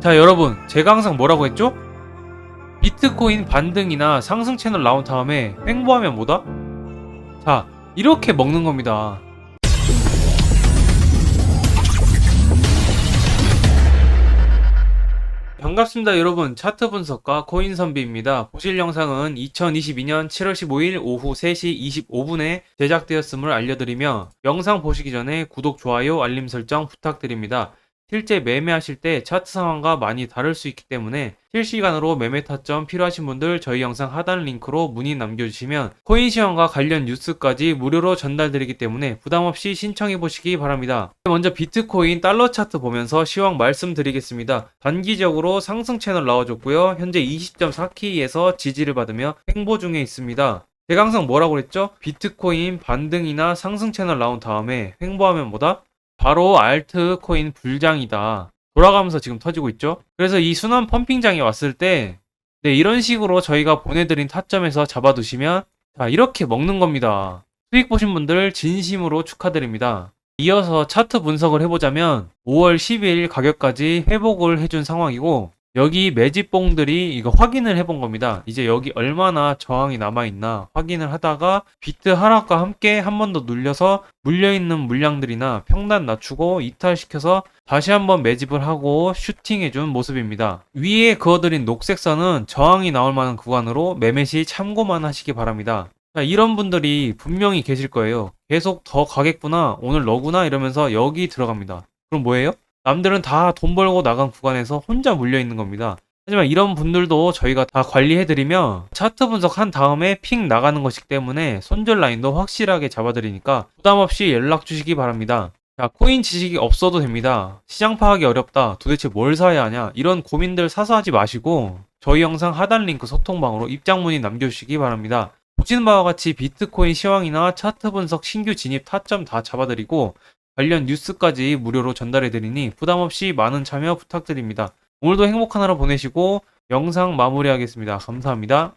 자 여러분 제가 항상 뭐라고 했죠? 비트코인 반등이나 상승 채널 나온 다음에 횡보하면 뭐다? 자 이렇게 먹는 겁니다 반갑습니다 여러분 차트 분석가 코인 선비입니다 보실 영상은 2022년 7월 15일 오후 3시 25분에 제작되었음을 알려드리며 영상 보시기 전에 구독, 좋아요, 알림 설정 부탁드립니다 실제 매매하실 때 차트 상황과 많이 다를 수 있기 때문에 실시간으로 매매 타점 필요하신 분들 저희 영상 하단 링크로 문의 남겨주시면 코인 시황과 관련 뉴스까지 무료로 전달드리기 때문에 부담없이 신청해 보시기 바랍니다. 먼저 비트코인 달러 차트 보면서 시황 말씀드리겠습니다. 단기적으로 상승 채널 나와줬고요. 현재 20.4K에서 지지를 받으며 횡보 중에 있습니다. 항상 뭐라고 그랬죠? 비트코인 반등이나 상승 채널 나온 다음에 횡보하면 뭐다? 바로 알트코인 불장이다. 돌아가면서 지금 터지고 있죠. 그래서 이 순환 펌핑장이 왔을 때, 네, 이런 식으로 저희가 보내드린 타점에서 잡아두시면, 자, 이렇게 먹는 겁니다. 수익 보신 분들 진심으로 축하드립니다. 이어서 차트 분석을 해보자면, 5월 12일 가격까지 회복을 해준 상황이고, 여기 매집봉들이 이거 확인을 해본 겁니다. 이제 여기 얼마나 저항이 남아있나 확인을 하다가 비트 하락과 함께 한 번 더 눌려서 물려있는 물량들이나 평단 낮추고 이탈시켜서 다시 한번 매집을 하고 슈팅해준 모습입니다. 위에 그어드린 녹색 선은 저항이 나올 만한 구간으로 매매 시 참고만 하시기 바랍니다. 자, 이런 분들이 분명히 계실 거예요. 계속 더 가겠구나, 오늘 너구나 이러면서 여기 들어갑니다. 그럼 뭐예요? 남들은 다 돈 벌고 나간 구간에서 혼자 물려 있는 겁니다. 하지만 이런 분들도 저희가 다 관리해드리며 차트 분석한 다음에 픽 나가는 것이기 때문에 손절 라인도 확실하게 잡아드리니까 부담 없이 연락 주시기 바랍니다. 자, 코인 지식이 없어도 됩니다. 시장 파악이 어렵다. 도대체 뭘 사야 하냐. 이런 고민들 사서 하지 마시고 저희 영상 하단 링크 소통방으로 입장 문의 남겨주시기 바랍니다. 보시는 바와 같이 비트코인 시황이나 차트 분석 신규 진입 타점 다 잡아드리고 관련 뉴스까지 무료로 전달해드리니 부담 없이 많은 참여 부탁드립니다. 오늘도 행복한 하루 보내시고 영상 마무리하겠습니다. 감사합니다.